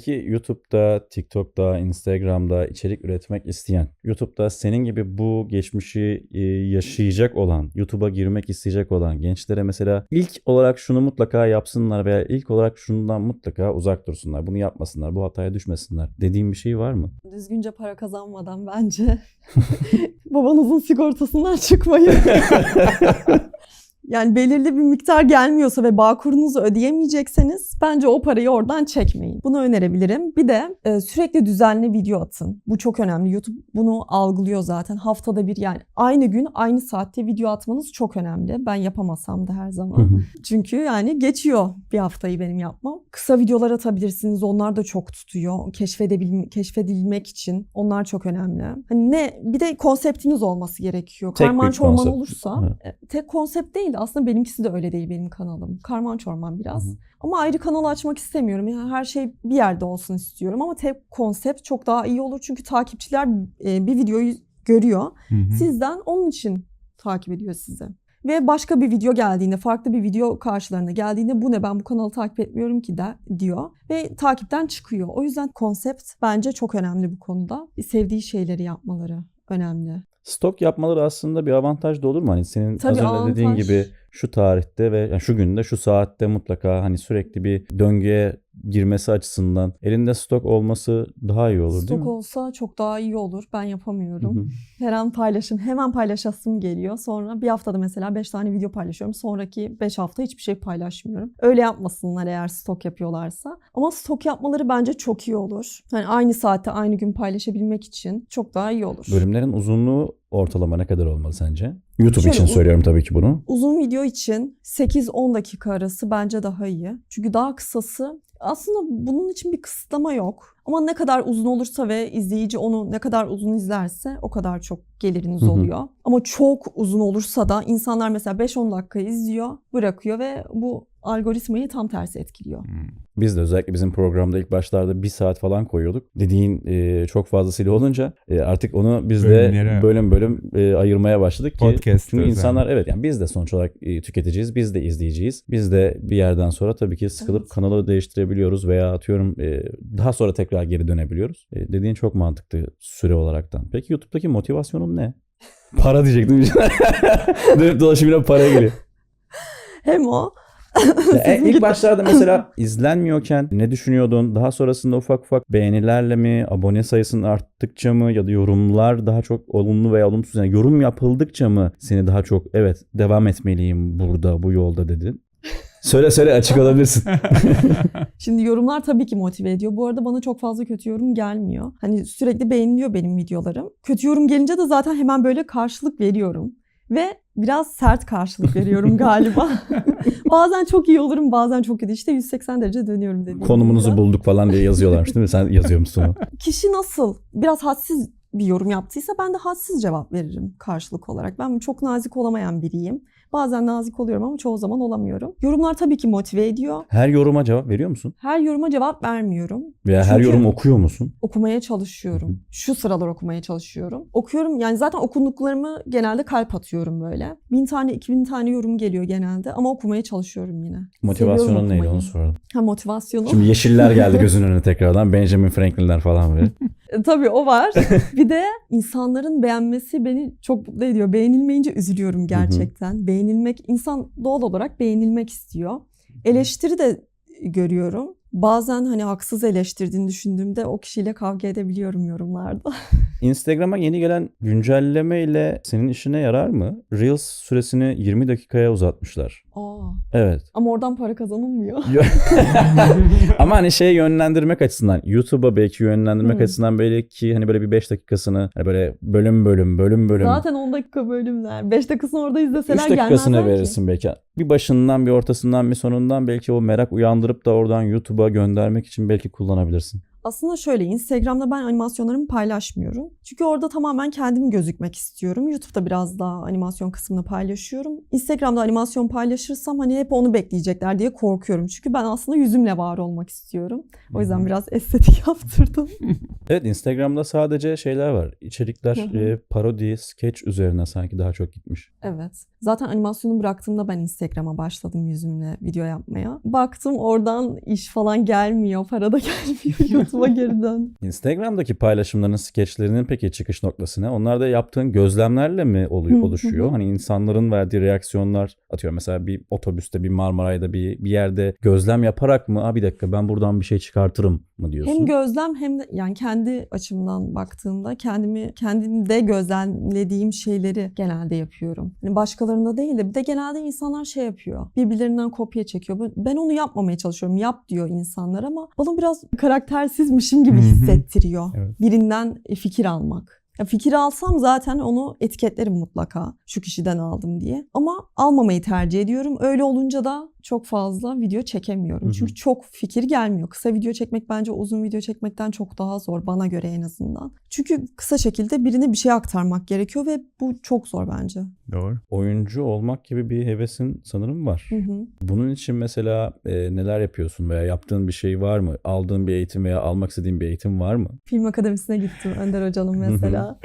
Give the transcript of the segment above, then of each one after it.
Peki YouTube'da, TikTok'ta, Instagram'da içerik üretmek isteyen, YouTube'da senin gibi bu geçmişi e, yaşayacak olan, YouTube'a girmek isteyecek olan gençlere mesela ilk olarak şunu mutlaka yapsınlar veya ilk olarak şundan mutlaka uzak dursunlar. Bunu yapmasınlar, bu hataya düşmesinler dediğim bir şey var mı? Düzgünce para kazanmadan bence babanızın sigortasından çıkmayın. Yani belirli bir miktar gelmiyorsa ve bağkurunuzu ödeyemeyecekseniz bence o parayı oradan çekmeyin. Bunu önerebilirim. Bir de e, sürekli düzenli video atın. Bu çok önemli. YouTube bunu algılıyor zaten. Haftada bir yani aynı gün aynı saatte video atmanız çok önemli. Ben yapamasam da her zaman. Çünkü yani geçiyor bir haftayı benim yapmam. Kısa videolar atabilirsiniz. Onlar da çok tutuyor. Keşfedebil keşfedilmek için. Onlar çok önemli. Hani ne bir de konseptiniz olması gerekiyor. Tek Karman çorman konsept. olursa Evet. e, tek konsept değil. Aslında benimkisi de öyle değil benim kanalım. Karman çorman biraz. Hı hı. Ama ayrı kanal açmak istemiyorum. Yani her şey bir yerde olsun istiyorum ama tek konsept çok daha iyi olur. Çünkü takipçiler e, bir videoyu görüyor. Sizden onun için takip ediyor sizi. Ve başka bir video geldiğinde, farklı bir video karşılarına geldiğinde bu ne ben bu kanalı takip etmiyorum ki de diyor. Ve takipten çıkıyor. O yüzden konsept bence çok önemli bu konuda. Sevdiği şeyleri yapmaları önemli. Stok yapmaları aslında bir avantaj da olur mu? Hani senin Tabii az önce dediğin avantaj. gibi şu tarihte ve yani şu günde şu saatte mutlaka hani sürekli bir döngüye girmesi açısından elinde stok olması daha iyi olur değil Stok mi? olsa çok daha iyi olur. Ben yapamıyorum. Hı hı. Her an paylaşım, hemen paylaşasım geliyor. Sonra bir haftada mesela 5 tane video paylaşıyorum. Sonraki 5 hafta hiçbir şey paylaşmıyorum. Öyle yapmasınlar eğer stok yapıyorlarsa. Ama stok yapmaları bence çok iyi olur. Hani aynı saatte aynı gün paylaşabilmek için çok daha iyi olur. Bölümlerin uzunluğu ortalama ne kadar olmalı sence? YouTube Şöyle için söylüyorum tabii ki bunu. Uzun video için 8-10 dakika arası bence daha iyi. Çünkü daha kısası aslında bunun için bir kısıtlama yok. Ama ne kadar uzun olursa ve izleyici onu ne kadar uzun izlerse o kadar çok geliriniz Hı hı. oluyor. Ama çok uzun olursa da insanlar mesela 5-10 dakika izliyor, bırakıyor ve bu algoritmayı tam tersi etkiliyor. Biz de özellikle bizim programda ilk başlarda bir saat falan koyuyorduk. Dediğin e, çok fazlasıyla olunca e, artık onu biz de Bölümlere- bölüm bölüm e, ayırmaya başladık ki. Podcast Çünkü özel. insanlar evet yani biz de sonuç olarak e, tüketiciyiz, biz de izleyiciyiz. Biz de bir yerden sonra tabii ki sıkılıp Evet. kanalı değiştirebiliyoruz veya atıyorum e, daha sonra tekrar geri dönebiliyoruz. E, dediğin çok mantıklı süre olaraktan. Peki YouTube'daki motivasyonun ne? Para diyecektim. Dönüp dolaşıp yine paraya geliyor. Hem o e, ilk başlarda mesela izlenmiyorken ne düşünüyordun? Daha sonrasında ufak ufak beğenilerle mi, abone sayısının arttıkça mı ya da yorumlar daha çok olumlu veya olumsuz yani yorum yapıldıkça mı seni daha çok evet devam etmeliyim burada bu yolda dedin? Söyle söyle açık olabilirsin. Şimdi yorumlar tabii ki motive ediyor. Bu arada bana çok fazla kötü yorum gelmiyor. Hani sürekli beğeniliyor benim videolarım. Kötü yorum gelince de zaten hemen böyle karşılık veriyorum. Ve biraz sert karşılık veriyorum galiba. bazen çok iyi olurum bazen çok kötü. İşte 180 derece dönüyorum dediğim Konumunuzu gibi. bulduk falan diye yazıyorlarmış değil mi? Sen yazıyor musun onu? Kişi nasıl biraz hadsiz bir yorum yaptıysa ben de hadsiz cevap veririm karşılık olarak. Ben çok nazik olamayan biriyim. Bazen nazik oluyorum ama çoğu zaman olamıyorum. Yorumlar tabii ki motive ediyor. Her yoruma cevap veriyor musun? Her yoruma cevap vermiyorum. Veya her Çünkü- yorum okuyor musun? okumaya Hı çalışıyorum. Şu sıralar okumaya çalışıyorum. Okuyorum yani zaten okunduklarımı genelde kalp atıyorum böyle. Bin tane, iki bin tane yorum geliyor genelde ama okumaya çalışıyorum yine. Motivasyonun neydi onu soralım. Ha motivasyonu. Şimdi yeşiller geldi gözünün önüne tekrardan. Benjamin Franklin'ler falan böyle. E, Tabii o var. bir de insanların beğenmesi beni çok mutlu ediyor. Beğenilmeyince üzülüyorum gerçekten. Beğenilmek, insan doğal olarak beğenilmek istiyor. Eleştiri de görüyorum. Bazen hani haksız eleştirdiğini düşündüğümde o kişiyle kavga edebiliyorum yorumlarda. Instagram'a yeni gelen güncelleme ile senin işine yarar mı? Reels süresini 20 dakikaya uzatmışlar. Aa, Evet. ama oradan para kazanılmıyor. Ama hani şey yönlendirmek açısından YouTube'a belki yönlendirmek Hı. açısından belki hani böyle bir 5 dakikasını hani böyle bölüm bölüm bölüm bölüm Zaten 10 dakika bölümler. 5 dakikasını orada 3 izleseler dakikasını gelmezler verirsin belki. Bir başından bir ortasından bir sonundan belki o merak uyandırıp da oradan YouTube'a göndermek için belki kullanabilirsin. Aslında şöyle Instagram'da ben animasyonlarımı paylaşmıyorum. Çünkü orada tamamen kendim gözükmek istiyorum. YouTube'da biraz daha animasyon kısmını paylaşıyorum. Instagram'da animasyon paylaşırsam hani hep onu bekleyecekler diye korkuyorum. Çünkü ben aslında yüzümle var olmak istiyorum. O yüzden biraz estetik yaptırdım. Evet Instagram'da sadece şeyler var. İçerikler e, parodi, sketch üzerine sanki daha çok gitmiş. Evet. Zaten animasyonu bıraktığımda ben Instagram'a başladım yüzümle video yapmaya. Baktım oradan iş falan gelmiyor, para da gelmiyor. YouTube'a geri dön. Instagram'daki paylaşımların, skeçlerinin peki çıkış noktası ne? Onlar da yaptığın gözlemlerle mi oluyor, oluşuyor? Hani insanların verdiği reaksiyonlar atıyor. Mesela bir otobüste, bir Marmaray'da bir, bir yerde gözlem yaparak mı? Aa bir dakika ben buradan bir şey çıkartırım mı diyorsun? Hem gözlem hem de yani kendi açımdan baktığımda kendimi kendimde gözlemlediğim şeyleri genelde yapıyorum. Hani başkalarında değil de bir de genelde insanlar şey yapıyor. Birbirlerinden kopya çekiyor. Ben- onu yapmamaya çalışıyorum. Yap diyor insanlar ama bana biraz karaktersizmişim gibi hissettiriyor. Evet. Birinden e, fikir almak. Ya fikir alsam zaten onu etiketlerim mutlaka şu kişiden aldım diye. Ama almamayı tercih ediyorum. Öyle olunca da çok fazla video çekemiyorum. Hı hı. Çünkü çok fikir gelmiyor. Kısa video çekmek bence uzun video çekmekten çok daha zor bana göre en azından. Çünkü kısa şekilde birine bir şey aktarmak gerekiyor ve bu çok zor bence. Doğru. Oyuncu olmak gibi bir hevesin sanırım var. Hı hı. Bunun için mesela e, neler yapıyorsun veya yaptığın bir şey var mı? Aldığın bir eğitim veya almak istediğin bir eğitim var mı? Film akademisine gittim Önder Hoca'nın mesela.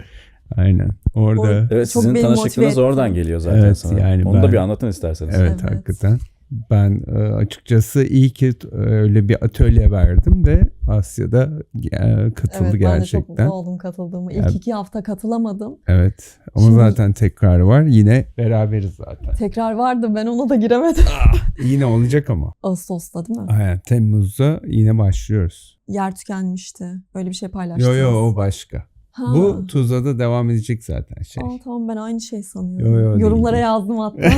Aynen. Orada Evet Çok sizin tanışıklığınız oradan geliyor zaten Evet, sana. yani Onu da ben- bir anlatın isterseniz. evet, Evet. hakikaten ben e, açıkçası iyi ki e, öyle bir atölye verdim de Asya'da e, katıldı Evet ben de çok gerçekten. mutlu oldum katıldığıma. İlk Ya- iki hafta katılamadım. Evet. Ama Şimdi- zaten tekrar var. Yine beraberiz zaten. Tekrar vardı ben ona da giremedim. Yine olacak ama. Ağustos'ta değil mi? Aynen. Temmuz'da yine başlıyoruz. Yer tükenmişti. Öyle bir şey paylaştınız. Yo yo o başka. Ha. Bu Tuzla'da devam edecek zaten şey. Aa, tamam ben aynı şey sanıyorum. Yo, yo, Yorumlara değil. yazdım hatta.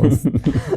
Olsun.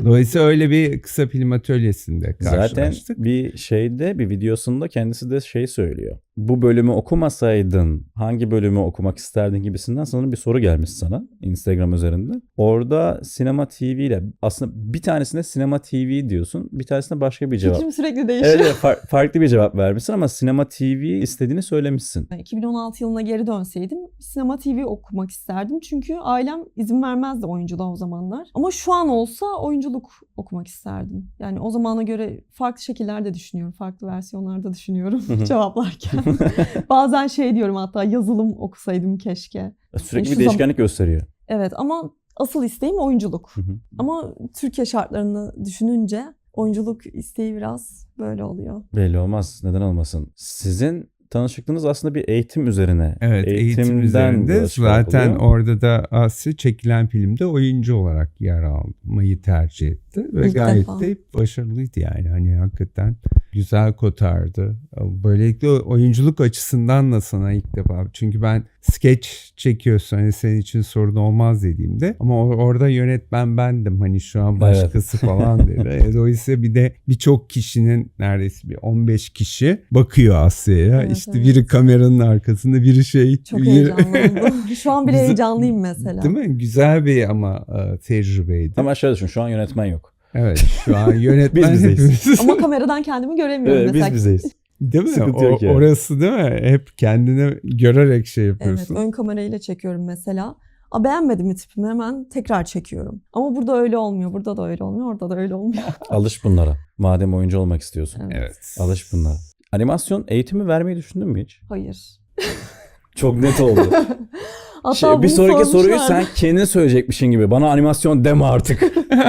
Dolayısıyla öyle bir kısa film atölyesinde Zaten karşılaştık. bir şeyde bir videosunda kendisi de şey söylüyor. Bu bölümü okumasaydın hangi bölümü okumak isterdin gibisinden sanırım bir soru gelmiş sana Instagram üzerinde. Orada Sinema TV ile aslında bir tanesine Sinema TV diyorsun bir tanesine başka bir cevap. Fikrim sürekli değişiyor. Evet, evet far- farklı bir cevap vermişsin ama Sinema TV istediğini söylemişsin. 2016 yılına geri dönseydim sinema TV okumak isterdim. Çünkü ailem izin vermezdi oyunculuğa o zamanlar. Ama şu an olsa oyunculuk okumak isterdim. Yani o zamana göre farklı şekillerde düşünüyorum. Farklı versiyonlarda düşünüyorum cevaplarken. Bazen şey diyorum hatta yazılım okusaydım keşke. Sürekli şu bir değişkenlik gösteriyor. Evet ama asıl isteğim oyunculuk. Hı hı. Ama Türkiye şartlarını düşününce oyunculuk isteği biraz böyle oluyor. Belli olmaz. Neden olmasın? Sizin tanışıklığınız aslında bir eğitim üzerine. Evet eğitim Eğitimden üzerinde çıkarak zaten oluyor. orada da Asya çekilen filmde oyuncu olarak yer almayı tercih etti. Ve İlk gayet defa. de başarılıydı yani hani hakikaten güzel kotardı. Böylelikle oyunculuk açısından da sana ilk defa çünkü ben sketch çekiyorsun hani senin için sorun olmaz dediğimde ama or- orada yönetmen bendim hani şu an başkası falan dedi. E, Dolayısıyla bir de birçok kişinin neredeyse bir 15 kişi bakıyor Asya'ya. Evet, işte evet. biri kameranın arkasında biri şey. Çok biri- heyecanlandım. Şu an bile Güzel- heyecanlıyım mesela. Değil mi? Güzel bir ama e, tecrübeydi. Ama şöyle düşün şu an yönetmen yok. Evet şu an yönetmen Biz bizeyiz. hepimiz. Ama kameradan kendimi göremiyorum Evet, biz mesela. bizeyiz. Değil mi? Sıkıntı O- yok yani. Orası değil mi? Hep kendini görerek şey Evet, yapıyorsun. ön kamerayla çekiyorum mesela. A beğenmedim mi tipimi hemen tekrar çekiyorum. Ama burada öyle olmuyor, burada da öyle olmuyor, orada da öyle olmuyor. Alış bunlara. Madem oyuncu olmak istiyorsun. Evet. Evet. Alış bunlara. Animasyon eğitimi vermeyi düşündün mü hiç? Hayır. Çok net oldu. Hatta Şey, bir sonraki soruyu sen kendin söyleyecekmişin gibi. Bana animasyon deme artık.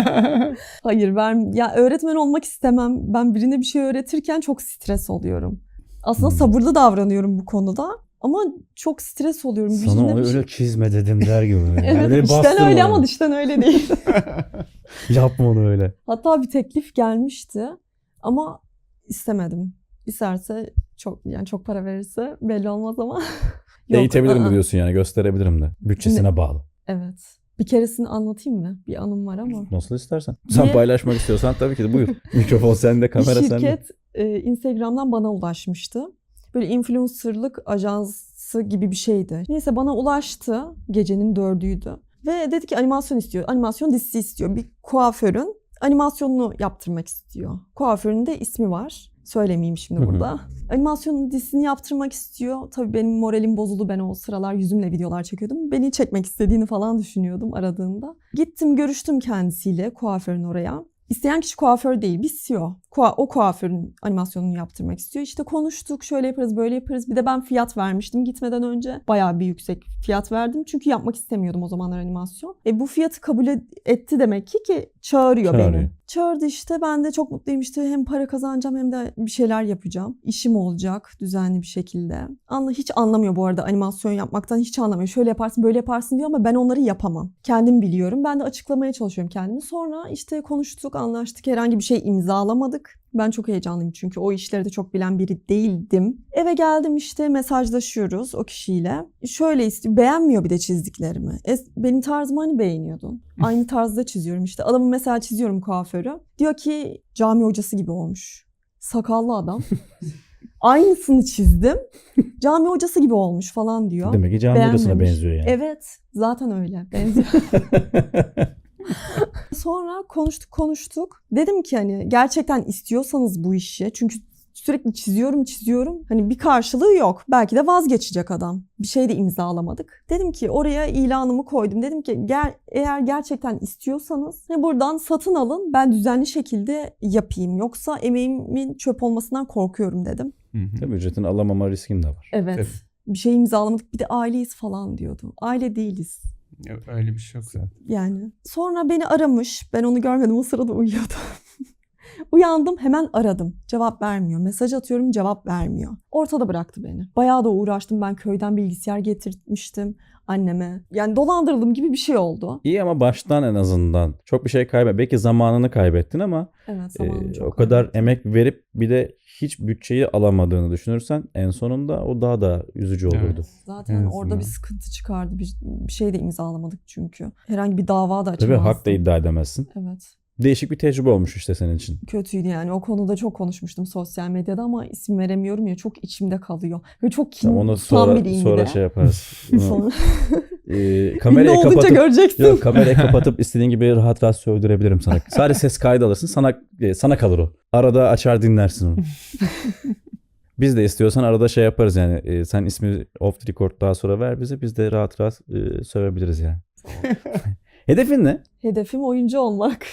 Hayır ben ya öğretmen olmak istemem. Ben birine bir şey öğretirken çok stres oluyorum. Aslında Hmm. sabırlı davranıyorum bu konuda. Ama çok stres oluyorum. Sana bir şey- öyle çizme dedim der gibi. Evet, Öyle bastırma öyle onu. ama dıştan öyle değil. Yapma onu öyle. Hatta bir teklif gelmişti ama istemedim. İsterse çok yani çok para verirse belli olmaz ama. Yok, Eğitebilirim ı-ı. de diyorsun yani gösterebilirim de. Bütçesine bağlı. Evet. Bir keresini anlatayım mı? Bir anım var ama. Nasıl istersen. Sen paylaşmak istiyorsan tabii ki de buyur. Mikrofon sende, Bir kamera sende. şirket e, Instagram'dan bana ulaşmıştı. Böyle influencerlık ajansı gibi bir şeydi. Neyse bana ulaştı. Gecenin dördüydü. Ve dedi ki animasyon istiyor. Animasyon dizisi istiyor. Bir kuaförün animasyonunu yaptırmak istiyor. Kuaförün de ismi var. Söylemeyeyim şimdi burada. Animasyon dizisini yaptırmak istiyor. Tabii benim moralim bozuldu. Ben o sıralar yüzümle videolar çekiyordum. Beni çekmek istediğini falan düşünüyordum aradığında. Gittim görüştüm kendisiyle kuaförün oraya. İsteyen kişi kuaför değil, bir CEO. Kua- o kuaförün animasyonunu yaptırmak istiyor. İşte konuştuk, şöyle yaparız, böyle yaparız. Bir de ben fiyat vermiştim gitmeden önce. Bayağı bir yüksek fiyat verdim. Çünkü yapmak istemiyordum o zamanlar animasyon. E bu fiyatı kabul et- etti demek ki ki çağırıyor, Çağırıyor. beni. Çağırdı işte ben de çok mutluyum işte hem para kazanacağım hem de bir şeyler yapacağım. İşim olacak düzenli bir şekilde. Anla hiç anlamıyor bu arada animasyon yapmaktan hiç anlamıyor. Şöyle yaparsın böyle yaparsın diyor ama ben onları yapamam. Kendim biliyorum. Ben de açıklamaya çalışıyorum kendimi. Sonra işte konuştuk, anlaştık. Herhangi bir şey imzalamadık. Ben çok heyecanlıyım çünkü o işleri de çok bilen biri değildim. Eve geldim işte mesajlaşıyoruz o kişiyle. Şöyle istiyor, beğenmiyor bir de çizdiklerimi. Es- benim tarzımı hani beğeniyordun. Aynı tarzda çiziyorum işte. Adamı mesela çiziyorum kuaförü. Diyor ki cami hocası gibi olmuş. Sakallı adam. Aynısını çizdim. Cami hocası gibi olmuş falan diyor. Demek ki cami hocasına benziyor yani. Evet, zaten öyle. Benziyor. Sonra konuştuk konuştuk. Dedim ki hani gerçekten istiyorsanız bu işi çünkü sürekli çiziyorum çiziyorum. Hani bir karşılığı yok. Belki de vazgeçecek adam. Bir şey de imzalamadık. Dedim ki oraya ilanımı koydum. Dedim ki gel eğer gerçekten istiyorsanız hani buradan satın alın. Ben düzenli şekilde yapayım. Yoksa emeğimin çöp olmasından korkuyorum dedim. Hı hı. Tabii ücretini alamama riskin de var. Evet. Tabii. Bir şey imzalamadık. Bir de aileyiz falan diyordu. Aile değiliz. Öyle bir şey yok zaten. Yani. Sonra beni aramış. Ben onu görmedim. O sırada uyuyordu. Uyandım hemen aradım. Cevap vermiyor. Mesaj atıyorum cevap vermiyor. Ortada bıraktı beni. Bayağı da uğraştım. Ben köyden bilgisayar getirtmiştim anneme. Yani dolandırıldım gibi bir şey oldu. İyi ama baştan en azından çok bir şey kaybet. Belki zamanını kaybettin ama Evet e, o kadar kaybettim. emek verip bir de hiç bütçeyi alamadığını düşünürsen en sonunda o daha da üzücü olurdu. Evet. Zaten En orada bir sıkıntı çıkardı. Bir, bir şey de imzalamadık çünkü. Herhangi bir dava da Tabii açamazdım. hak da iddia edemezsin. Evet. Değişik bir tecrübe olmuş işte senin için. kötüydü yani. O konuda çok konuşmuştum sosyal medyada ama isim veremiyorum ya çok içimde kalıyor. Ve çok kin Tamam, onu sonra biriyim bir sonra de. şey yaparız. Sonra e, ünlü kamerayı olunca kapatıp göreceksin. Yok kamerayı kapatıp istediğin gibi rahat rahat sövdürebilirim sana. Sadece ses kaydı alırsın sana e, sana kalır o. Arada açar dinlersin onu. Biz de istiyorsan arada şey yaparız yani. e, sen ismi off the record daha sonra ver bize. Biz de rahat rahat e, sövebiliriz yani. Hedefin ne? Hedefim oyuncu olmak.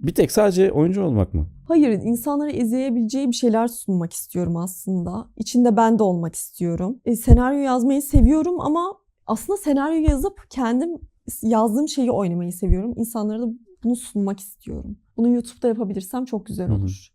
Bir tek sadece oyuncu olmak mı? Hayır, insanlara izleyebileceği bir şeyler sunmak istiyorum aslında. İçinde ben de olmak istiyorum. E, senaryo yazmayı seviyorum ama aslında senaryo yazıp kendim yazdığım şeyi oynamayı seviyorum. İnsanlara da bunu sunmak istiyorum. Bunu YouTube'da yapabilirsem çok güzel Hı hı. olur.